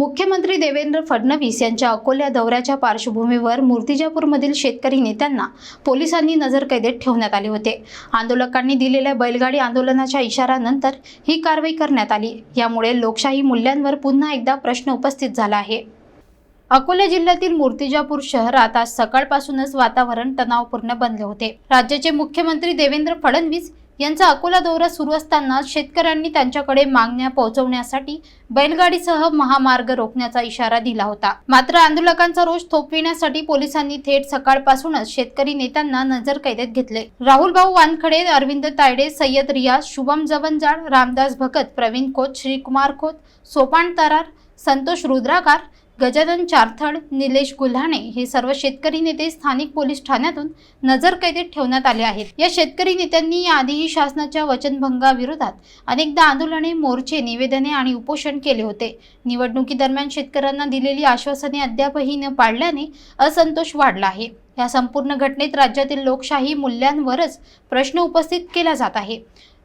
मुख्यमंत्री देवेंद्र फडणवीस यांच्या अकोल्या दौऱ्याच्या पार्श्वभूमीवर मूर्तिजापूरमधील शेतकरी नेत्यांना पोलिसांनी नजरकैदेत ठेवण्यात आले होते. आंदोलकांनी दिलेल्या बैलगाडी आंदोलनाच्या इशारानंतर ही कारवाई करण्यात आली. यामुळे लोकशाही मूल्यांवर पुन्हा एकदा प्रश्न उपस्थित झाला आहे. अकोला जिल्ह्यातील मूर्तिजापूर शहरात आज सकाळपासूनच वातावरण तणावपूर्ण बनले होते. राज्याचे मुख्यमंत्री देवेंद्र फडणवीस यांचा अकोला दौरा सुरू असताना शेतकऱ्यांनी त्यांच्याकडे मागण्या पोहोचवण्यासाठी बैलगाडीसह महामार्ग रोखण्याचा इशारा दिला होता. मात्र आंदोलकांचा रोष थोपविण्यासाठी पोलिसांनी थेट सकाळपासूनच शेतकरी नेत्यांना नजर कैदेत घेतले. राहुल भाऊ वानखडे अरविंद तायडे सय्यद रियाज शुभम जवंजाळ रामदास भगत प्रवीण खोत श्रीकुमार खोत सोपान तरार संतोष रुद्राकार गजानन चारथड निलेश गुल्हाणे हे सर्व शेतकरी नेते स्थानिक पोलीस ठाण्यातून नजरकैदेत ठेवण्यात आले आहेत. या शेतकरी नेत्यांनी याआधीही शासनाच्या वचनभंगाविरोधात अनेकदा आंदोलने मोर्चे निवेदने आणि उपोषण केले होते. निवडणुकीदरम्यान शेतकऱ्यांना दिलेली आश्वासने अद्यापही न पाळल्याने असंतोष वाढला आहे. या संपूर्ण घटनेत राज्यातील लोकशाही मूल्यांवरच प्रश्न उपस्थित केला जात आहे.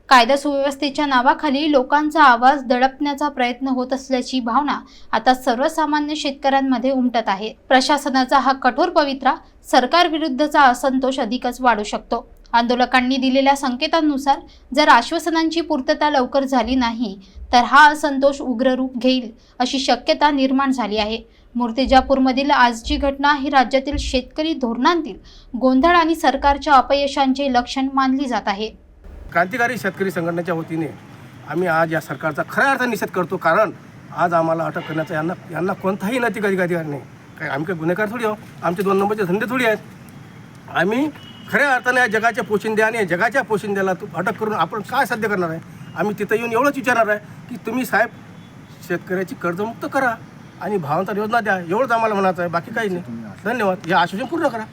कायदा सुव्यवस्थेच्या नावाखाली लोकांचा आवाज दडपण्याचा प्रयत्न होत असल्याची भावना आता सर्वसामान्य शेतकऱ्यांमध्ये उमटत आहे. प्रशासनाचा हा कठोर पवित्रा सरकारविरुद्धचा असंतोष अधिकच वाढू शकतो. आंदोलकांनी दिलेल्या संकेतांनुसार जर आश्वासनांची पूर्तता लवकर झाली नाही तर हा असंतोष उग्र रूप घेईल अशी शक्यता निर्माण झाली आहे. मूर्तिजापूरमधील आजची घटना ही राज्यातील शेतकरी धोरणांतील गोंधळ आणि सरकारच्या अपयशांचे लक्षण मानली जात आहे. क्रांतिकारी शेतकरी संघटनेच्या वतीने आम्ही आज या सरकारचा खऱ्या अर्थाने निषेध करतो. कारण आज आम्हाला अटक करण्याचा यांना यांना कोणताही नैतिक अधिकार नाही. काय आम्ही काही गुन्हेगार थोडी आहो आमचे दोन नंबरचे धंदे थोडी आहेत. आम्ही खऱ्या अर्थाने या जगाच्या पोशिंद्या आणि जगाच्या पोशिंद्याला तू अटक करून आपण काय साध्य करणार आहे? आम्ही तिथं येऊन एवढंच विचारणार आहे की तुम्ही साहेब शेतकऱ्याची कर्जमुक्त करा आणि भावांतर योजना द्या. एवढंच आम्हाला म्हणायचं आहे. बाकी काही नाही. धन्यवाद. हे आश्वासन पूर्ण करा.